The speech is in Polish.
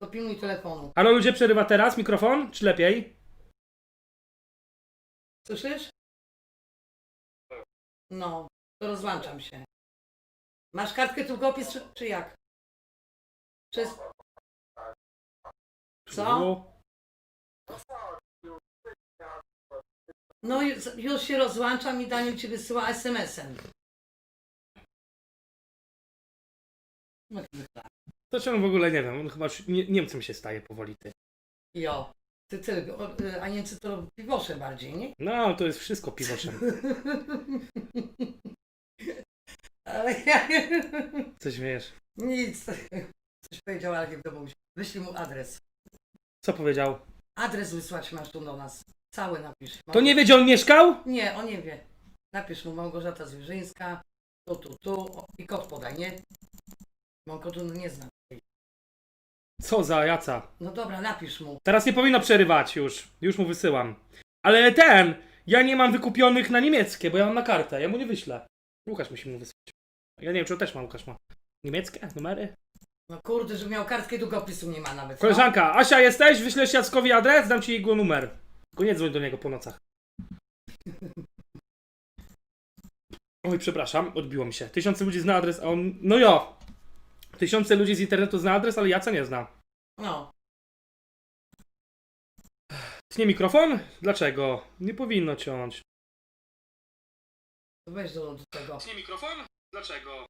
To pilnuj telefonu. Halo ludzie, przerywa teraz mikrofon? Czy lepiej? Słyszysz? No, to rozłączam się. Masz kartkę długopis, czy, czy jak? Przez... Co? No już, już się rozłączam i Daniel ci wysyła SMS-em. No, To czemu w ogóle nie wiem, on chyba już nie, Niemcem się staje powoli ty. jo. Ty, ty, o, y, a Niemcy to piwosze bardziej, nie? No, to jest wszystko piwoszem. Ale ja... Coś wiesz. Nic. Coś powiedział, ale nie wiadomo. Wyślij mu adres. Co powiedział? Adres wysłać masz tu do nas. Cały napisz. To nie wie, gdzie on mieszkał? Nie, on nie wie. Napisz mu Małgorzata Zwierzyńska, tu, tu, tu o, i kod podaj, nie? Bo on kodu nie zna. Co za jaca. No dobra, napisz mu. Teraz nie powinno przerywać już. Już mu wysyłam. Ale ten! Ja nie mam wykupionych na niemieckie, bo ja mam na kartę. Ja mu nie wyślę. Łukasz musi mu wysłać. Ja nie wiem, czy on też ma, Łukasz ma. Niemieckie numery? No kurde, że miał kartkę długopisu nie ma nawet. No. Koleżanka, Asia jesteś? Wyślesz Jackowi adres? Dam ci jego numer. Tylko nie dzwoń do niego po nocach. Oj, przepraszam, odbiło mi się. Tysiące ludzi zna adres, a on... No jo! Tysiące ludzi z internetu zna adres, ale Jaca nie zna. No. Tnie mikrofon? Dlaczego? Nie powinno ciąć. To weź do, do tego. Tnie mikrofon? Dlaczego?